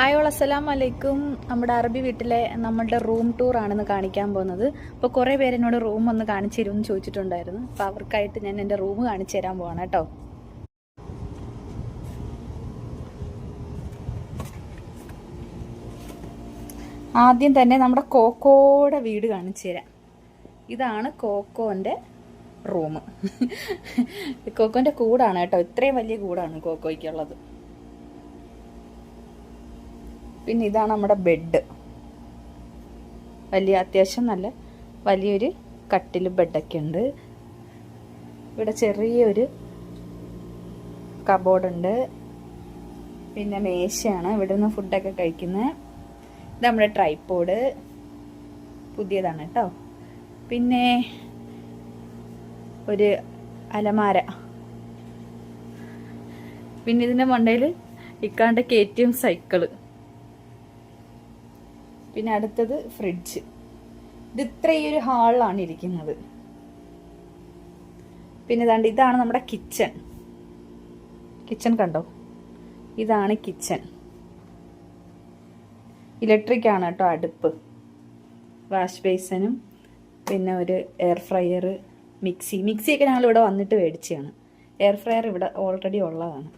Hi all അസ്സലാം വലൈക്കും നമ്മുടെ അറബി വീട്ടിലെ നമ്മളുടെ റൂം ടൂർ ആണെന്ന് കാണിക്കാൻ പോകുന്നത്. അപ്പോൾ കുറേ പേര് എന്നോട് റൂം ഒന്ന് കാണിച്ചു തരുമെന്ന് ചോദിച്ചിട്ടുണ്ടായിരുന്നു. അപ്പോൾ അവർക്കായിട്ട് ഞാൻ എന്റെ റൂം കാണിച്ചു തരാൻ പോവാണ് കേട്ടോ. ആദ്യം തന്നെ നമ്മുടെ കോക്കോയുടെ വീട് കാണിച്ചു തരാം. ഇതാണ് കോക്കോന്റെ റൂം. കോക്കോന്റെ കൂടാണ് കേട്ടോ. ഇത്രയും വലിയ കൂടാണ് കോക്കോയ്ക്കുള്ളത്. പിന്നെ ഇതാണ് നമ്മുടെ ബെഡ് വലിയ അത്യാവശ്യം നല്ല വലിയൊരു കട്ടിൽ ബെഡൊക്കെ ഉണ്ട്. ഇവിടെ ചെറിയൊരു കബോർഡുണ്ട് പിന്നെ മേശയാണ്. ഇവിടെ നിന്ന് ഫുഡൊക്കെ കഴിക്കുന്നത് ഇത് നമ്മുടെ ട്രൈപ്പോഡ് പുതിയതാണ് കേട്ടോ പിന്നെ ഒരു അലമാര. പിന്നെ ഇതിന്റെ മണ്ടയിൽ ഇക്കാണ്ട് കെ ടി എം സൈക്കിൾ പിന്നെ അടുത്തത് ഫ്രിഡ്ജ് ഇത് ഇത്രയൊരു ഹാളിലാണ് ഇരിക്കുന്നത്. പിന്നെ ഇതാണ്ട് ഇതാണ് നമ്മുടെ കിച്ചൺ കിച്ചൺ കണ്ടോ? ഇതാണ് കിച്ചൺ ഇലക്ട്രിക് ആണ് കേട്ടോ അടുപ്പ്. വാഷ് ബേസനും പിന്നെ ഒരു എയർ ഫ്രയർ മിക്സി മിക്സിയൊക്കെ ഞങ്ങൾ ഇവിടെ വന്നിട്ട് മേടിച്ചതാണ്. എയർ ഫ്രയർ ഇവിടെ ഓൾറെഡി ഉള്ളതാണ്.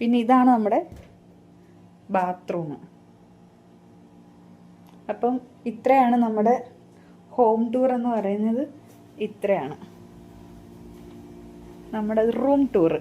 പിന്നെ ഇതാണ് നമ്മുടെ ബാത്റൂം അപ്പം ഇത്രയാണ് നമ്മുടെ ഹോം ടൂർ എന്ന് പറയുന്നത്. ഇത്രയാണ്. നമ്മുടെ റൂം ടൂർ